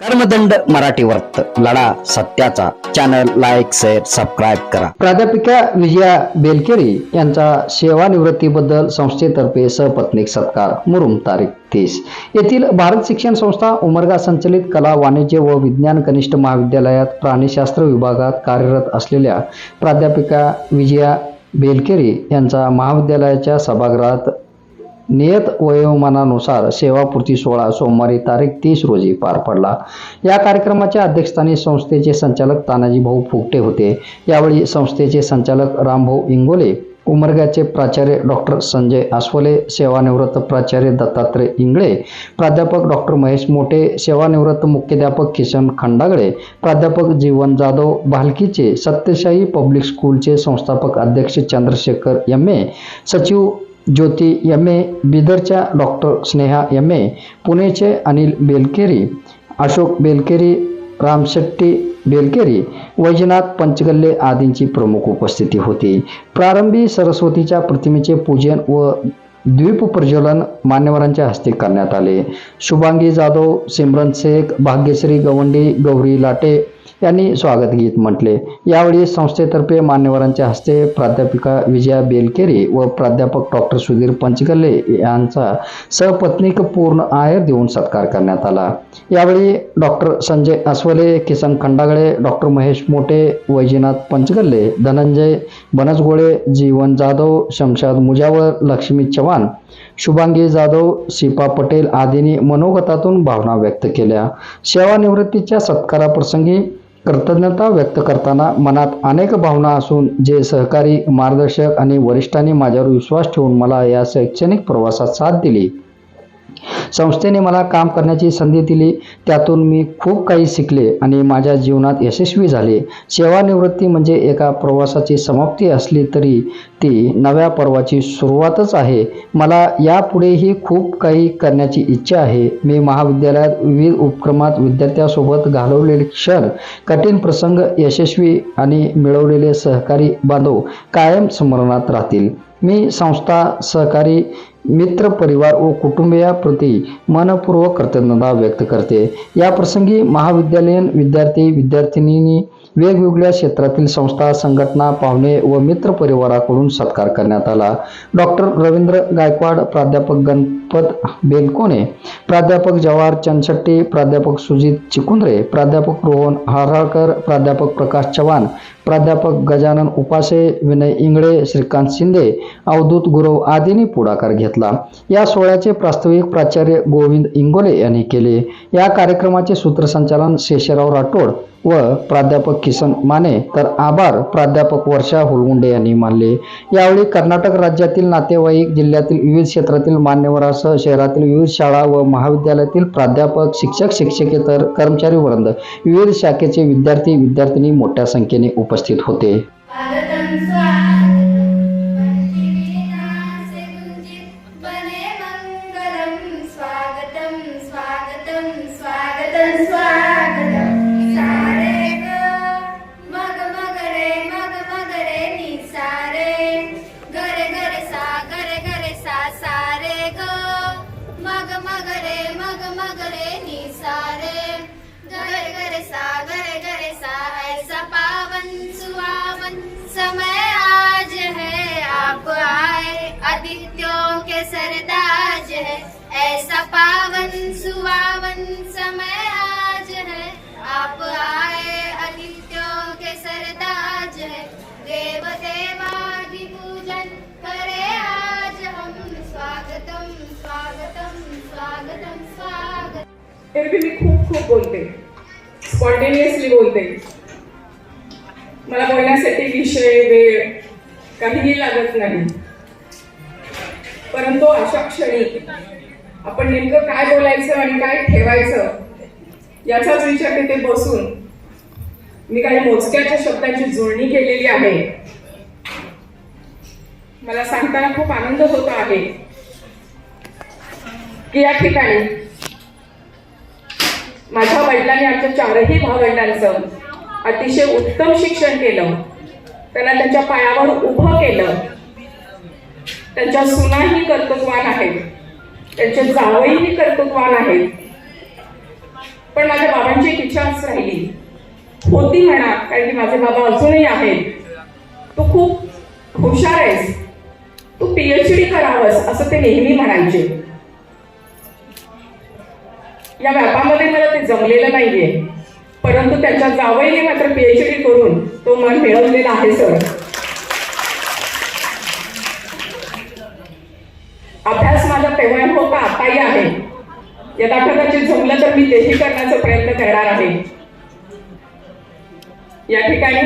कर्मदंड मराठी वर्त लढा सत्याचा. चॅनल लाईक शेअर सबस्क्राईब करा. प्राध्यापिका विजया बेलकेरी यांचा सेवानिवृत्तीबद्दल संस्थेतर्फे सपत्नीक सत्कार. मुरुम तारीख तीस. येथील भारत शिक्षण संस्था उमरगा संचलित कला वाणिज्य व विज्ञान कनिष्ठ महाविद्यालयात प्राणीशास्त्र विभागात कार्यरत असलेल्या प्राध्यापिका विजया बेलकेरी यांचा महाविद्यालयाच्या सभागृहात नियत वयोमानानुसार सेवापूर्ती सोहळा सोमवारी तारीख तीस रोजी पार पडला. या कार्यक्रमाच्या अध्यक्षस्थानी संस्थेचे संचालक तानाजी भाऊ फुकटे होते. यावेळी संस्थेचे संचालक रामभाऊ इंगोले उमरग्याचे प्राचार्य डॉक्टर संजय आसवले सेवानिवृत्त प्राचार्य दत्तात्रय इंगळे प्राध्यापक डॉक्टर महेश मोठे सेवानिवृत्त मुख्याध्यापक किशन खंडागळे प्राध्यापक जीवन जाधव भालकीचे सत्यशाही पब्लिक स्कूलचे संस्थापक अध्यक्ष चंद्रशेखर एम ए सचिव ज्योती एम. ए. बिदरच्या डॉक्टर स्नेहा एम. ए. पुणेचे अनिल बेलकेरी अशोक बेलकेरी रामशेट्टी बेलकेरी वैजनाथ पंचगल्ले आदींची प्रमुख उपस्थिती होती. प्रारंभी सरस्वतीच्या प्रतिमेचे पूजन व द्वीप प्रज्वलन मान्यवरांच्या हस्ते करण्यात आले. शुभांगी जाधव सिमरन शेख भाग्यश्री गवंडी गौरी लाटे यांनी स्वागत गीत म्हटले. यावेळी संस्थेतर्फे मान्यवरांच्या हस्ते प्राध्यापिका विजया बेलकेरी व प्राध्यापक डॉक्टर सुधीर पंचगल्ले यांचा सहपत्नीक पूर्ण आयर देऊन सत्कार करण्यात आला. यावेळी डॉक्टर संजय अस्वले किसन खंडागळे डॉक्टर महेश मोठे वैजनाथ पंचगल्ले धनंजय बनसगोळे जीवन जाधव शमशाद मुजावर लक्ष्मी चव्हाण शुभांगी जाधव शिपा पटेल आदींनी मनोगतातून भावना व्यक्त केल्या. सेवानिवृत्तीच्या सत्काराप्रसंगी कृतज्ञता व्यक्त करताना मनात अनेक भावना असून जे सहकारी मार्गदर्शक आणि वरिष्ठांनी माझ्यावर विश्वास ठेवून मला या शैक्षणिक प्रवासात साथ दिली. संस्थेने मला काम करण्याची संधी दिली. त्यातून मी खूप काही शिकले आणि माझ्या जीवनात यशस्वी झाले. सेवानिवृत्ती म्हणजे एका प्रवासाची समाप्ती असली तरी ती नव्या पर्वाची सुरुवातच आहे. मला यापुढेही खूप काही करण्याची इच्छा आहे. मी महाविद्यालयात विविध उपक्रमात विद्यार्थ्यांसोबत घालवलेले क्षण कठीण प्रसंग यशस्वी आणि मिळवलेले सहकारी बांधव कायम स्मरणात राहतील. मी संस्था सहकारी मित्र परिवार व कुटुंबियाप्रती मनपूर्वक कृतज्ञता व्यक्त करते. या प्रसंगी महाविद्यालयीन विद्यार्थी विद्यार्थिनींनी वेगवेगळ्या क्षेत्रातील संस्था संघटना पाहुणे व मित्र परिवाराकडून सत्कार करण्यात आला. डॉक्टर रवींद्र गायकवाड प्राध्यापक गणपत बेलकोणे प्राध्यापक जवाहर चनशट्टी प्राध्यापक सुजित चिकुंद्रे प्राध्यापक रोहन हराळकर प्राध्यापक प्रकाश चव्हाण प्राध्यापक गजानन उपासे विनय इंगळे श्रीकांत शिंदे अवधूत गुरव आदींनी पुढाकार घेतला. या सोहळ्याचे प्रास्ताविक प्राचार्य गोविंद इंगोले यांनी केले. या कार्यक्रमाचे सूत्रसंचालन शेषराव राठोड व प्राध्यापक किसन माने तर आभार प्राध्यापक वर्षा हुलगुंडे यांनी मानले. यावेळी कर्नाटक राज्यातील नातेवाईक जिल्ह्यातील विविध क्षेत्रातील मान्यवरासह शहरातील विविध शाळा व महाविद्यालयातील प्राध्यापक शिक्षक शिक्षकेतर कर्मचारी वृंद विविध शाखेचे विद्यार्थी विद्यार्थिनी मोठ्या संख्येने उपस्थित उपस्थित होते. सरताज है ऐसा पावन सुहावन समय आज है। आप आए आदित्यों के सरताज है देव देवादि पूजन करे आज हम। स्वागतम स्वागतम स्वागतम स्वागत एरवी मी खूप खूप बोलते स्पॉन्टेनियसली बोलते. मला बोलण्यासाठी विषय वेळ काहीही लागत नाही. परंतु अशा क्षणी आपण नेमकं काय बोलायचं आणि काय ठेवायचं याचाच विचार तिथे बसून मी काही मोजक्याच्या शब्दांची जुळणी केलेली आहे. मला सांगताना खूप आनंद होत आहे की या ठिकाणी माझ्या वडिलांनी आमच्या चारही भावंडांचं अतिशय उत्तम शिक्षण केलं. त्यांना त्यांच्या पायावर उभं केलं. त्यांच्या सुनाही कर्तृत्वान आहेत. त्यांचे जावईही कर्तृत्वान आहेत. पण माझ्या बाबांची एक इच्छाच राहिली. होती म्हणा कारण की माझे बाबा अजूनही आहेत. तू खूप हुशार आहेस. तू पीएच डी करावंस असं ते नेहमी म्हणायचे. या व्यापामध्ये मला ते जमलेलं नाहीये. परंतु त्याच्या जावईने मात्र पीएच डी करून तो मन मिळवलेला आहे सर. कार्य आहे. यदा कदाचित जमलं तर मी तेही करण्याचा प्रयत्न करणार आहे. या ठिकाणी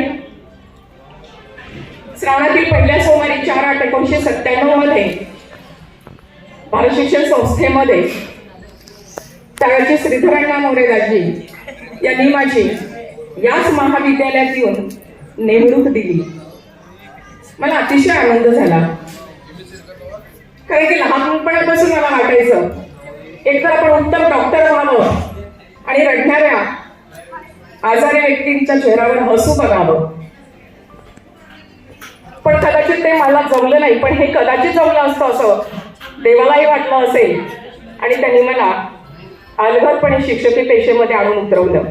श्रावणातील पहिल्या सोमवारी चार आठ एकोणीशे सत्त्याण्णवमध्ये भारत शिक्षण संस्थेमध्ये त्यावेळचे श्रीधरण्णा मोरेदाजी यांनी माझी याच महाविद्यालयात येऊन नेमणूक दिली. मला अतिशय आनंद झाला. कारण की लहानपणापासून मला वाटायचं एकतर आपण उत्तम डॉक्टर व्हावं आणि रडणाऱ्या आजारी व्यक्तींच्या चेहऱ्यावर हसू बघावं. पण कदाचित ते मला जमलं नाही पण हे कदाचित जमलं असतं असं देवालाही वाटलं असेल. आणि त्यांनी मला अलगदपणे शिक्षकी पेशेमध्ये आणून उतरवलं.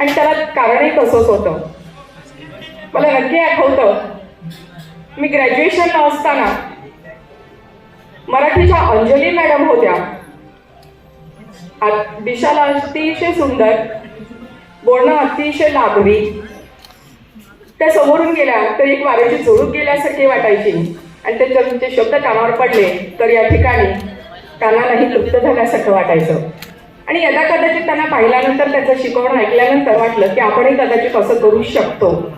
आणि त्याला कारणही तसंच होतं. मला नक्की आठवतं मी ग्रॅज्युएशनला असताना मराठीच्या अंजली मॅडम होत्या. आ- दिशाला अतिशय सुंदर बोलणं अतिशय लाभवी त्या समोरून गेल्या तर एक वाऱ्याची झुळूक गेल्यासारखी वाटायची. आणि ते जर शब्द कानावर पडले तर या ठिकाणी कानालाही तृप्त झाल्यासारखं वाटायचं. आणि यदा कदाचित त्यांना पाहिल्यानंतर त्याचं शिकवणं ऐकल्यानंतर वाटलं की आपणही कदाचित असं करू शकतो.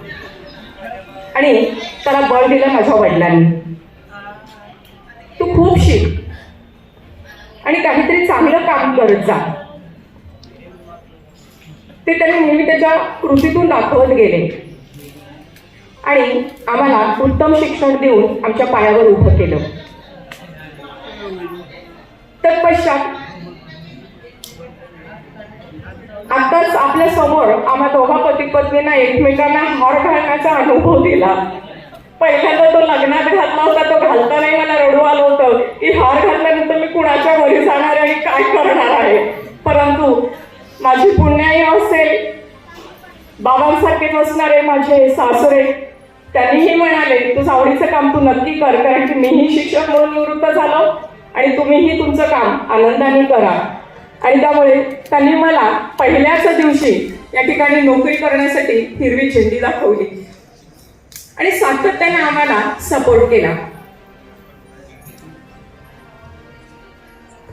आणि त्याला बळ दिलं माझ्या वडिलांनी. तू खूप शिक. आणि काहीतरी चांगलं काम करत जा. ते त्यांनी नेहमी त्याच्या कृतीतून दाखवत गेले. आणि आम्हाला उत्तम शिक्षण देऊन आमच्या पायावर उभं केलं. तत्पश्चात आताच आपल्यासमोर आम्हा दोघा पती पत्नींना एकमेकांना हार घालण्याचा अनुभव दिला. पहिल्यांदा तो लग्नात घातला होता तो घालतानाही मला रडू आलं होतं की हार घातल्यानंतर मी कुणाच्या घरी जाणार आणि काय करणार आहे. परंतु माझी पुण्याई असेल बाबांसारखे नसणारे माझे सासरे त्यांनीही म्हणाले तुझं आवडीचं काम तू नक्की कर कारण की मीही शिक्षक म्हणून निवृत्त झालो आणि तुम्हीही तुमचं काम आनंदाने करा. आणि त्यामुळे त्यांनी मला पहिल्याच दिवशी या ठिकाणी नोकरी करण्यासाठी हिरवी झेंडी दाखवली. आणि सातत्याने आम्हाला सपोर्ट केला.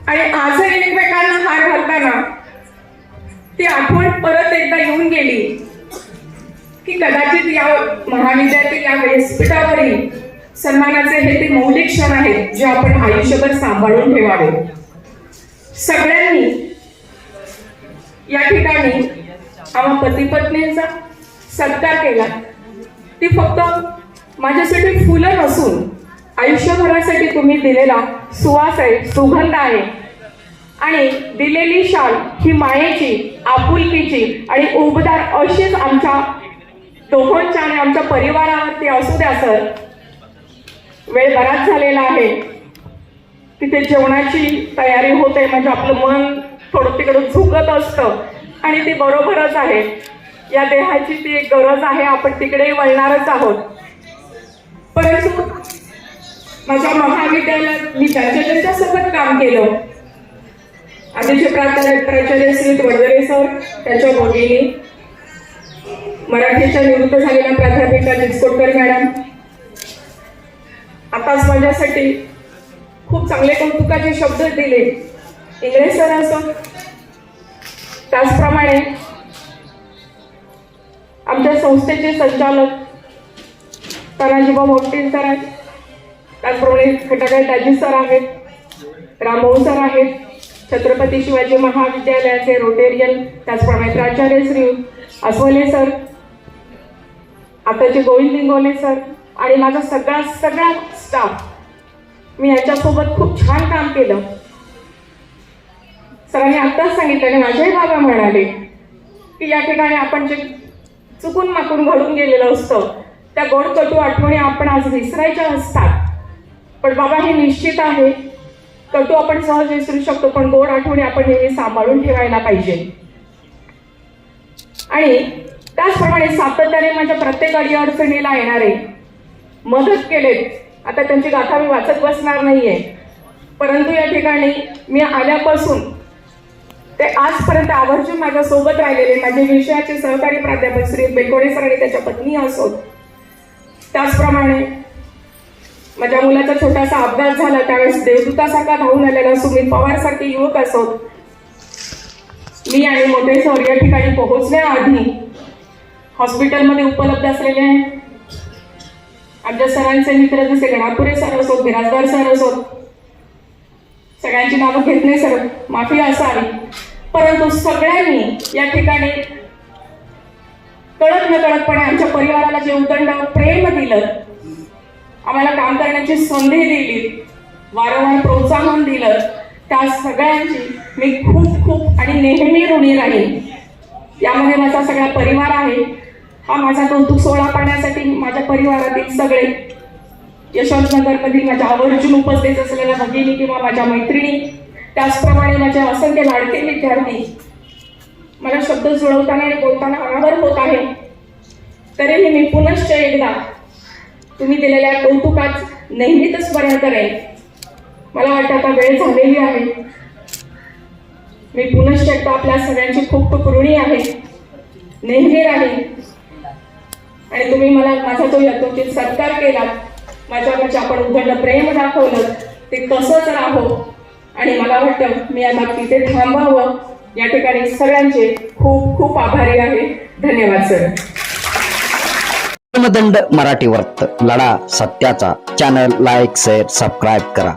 आणि आजही एकमेकांना हार घालताना ती आठवण परत एकदा येऊन गेली की कदाचित या महाविद्यालयातील या व्यासपीठावरील सन्मानाचे हे ते मौलिक क्षण आहेत जे आपण आयुष्यभर सांभाळून ठेवावे. सगळ्यांनी या ठिकाणी आम्हा पती पत्नींचा सत्कार केला. ती फक्त माझ्यासाठी फुलं नसून आयुष्यभरासाठी तुम्ही दिलेला सुवास आहे सुगंध आहे. आणि दिलेली शाल ही मायेची आपुलकीची आणि उबदार अशीच आमच्या दोघांच्या आणि आमच्या परिवारावरती असू द्या सर. वेळ बराच झालेला आहे. तिथे जेवणाची तयारी होते म्हणजे आपलं मन थोडं तिकडं झुकत असतं. आणि ती बरोबरच आहे. या देहाची ती एक गरज आहे आपण तिकडे वळणारच आहोत. परंतु माझ्या महाविद्यालयात मी त्यांच्या त्यांच्यासोबत काम केलं. आधीचे प्राचार्य प्राचार्य श्री वडदरे सर त्याच्या भगिनी मराठीच्या निवृत्त झालेल्या प्राध्यापिका चिचकोटकर मॅडम. आताच माझ्यासाठी खूप चांगले कौतुकाचे शब्द दिले. इंग्रज सर असो. त्याचप्रमाणे आमच्या संस्थेचे संचालक तानाजीबा मोटील सर आहेत. त्याचप्रमाणे खटाकाळ दाजी सर आहेत. रामभाऊ सर आहेत. छत्रपती शिवाजी महाविद्यालयाचे रोटेरियन त्याचप्रमाणे प्राचार्य श्री अस्वले सर आताचे गोविंद लिंगोले सर आणि माझा सगळा सगळा स्टाफ मी याच्यासोबत खूप छान काम केलं. सरांनी आत्ताच सांगितलं आणि माझेही बाबा म्हणाले की या ठिकाणी आपण जे चुकून माकून घडून गेलेलं असतं त्या गोड कटू आठवणी आपण आज विसरायच्या असतात. पण बाबा हे निश्चित आहे. कटू आपण सहज विसरू शकतो पण गोड आठवणी आपण नेहमी सांभाळून ठेवायला पाहिजे. आणि त्याचप्रमाणे सातत्याने माझ्या प्रत्येक अडीअडचणीला येणारे मदत केलेत. आता त्यांची गाथा मी वाचत बसणार नाहीये. परंतु या ठिकाणी मी आल्यापासून ते आजपर्यंत आवर्जून माझ्या सोबत राहिलेले माझे विषयाचे सहकारी प्राध्यापक श्री बेकोडे सर आणि त्याच्या पत्नी असोत. त्याचप्रमाणे माझ्या मुलाचा छोटासा अपघात झाला त्यावेळेस देवदूतासारखा धावून आलेला सुमित पवार सारखे युवक असोत. मी आणि मोठे सर या ठिकाणी पोहोचण्याआधी हॉस्पिटलमध्ये उपलब्ध असलेले आमच्या सरांचे मित्र जसे गणापुरे सर असोत बिराजदार सर असोत. सगळ्यांची नावं घेत नाही सर. माफी असावी. परंतु सगळ्यांनी या ठिकाणी कळत न कळतपणे आमच्या परिवाराला जे उदंड प्रेम दिलं आम्हाला काम करण्याची संधी दिली वारंवार प्रोत्साहन दिलं त्या सगळ्यांची मी खूप खूप आणि नेहमी ऋणी राहील यामध्ये माझा सगळा परिवार आहे. हा माझा कौतुक सोहळा पाहण्यासाठी माझ्या परिवारातील सगळे यशवंतनगरमधील माझ्या आवर्जून उपस्थित असलेल्या भगिनी किंवा माझ्या मैत्रिणी त्याचप्रमाणे माझे असंख्य लाडके विद्यार्थी मला शब्द जुळवताना आणि बोलताना अनावर होत आहे. तरीही मी पुनश्च एकदा तुम्ही दिलेल्या कौतुकात नेहमीच स्मरण करेन. मला वाटतं आता वेळ झालेली आहे. मी पुनश्च एकदा आपल्या सगळ्यांची खूप खूप ऋणी आहे. नेहमी राहील आणि तुम्ही मला माझा तो यथोचित सत्कार केला माझ्यावरचे आपण उघडलं प्रेम दाखवलं ते तसंच राहो. आणि मला वाटतं मी आता तिथे थांबावं. या ठिकाणी सगळ्यांचे खूप खूप आभारी आहे. धन्यवाद सर. मराठी वर्त. लढा सत्याचा. चॅनल लाईक शेअर सबस्क्राईब करा.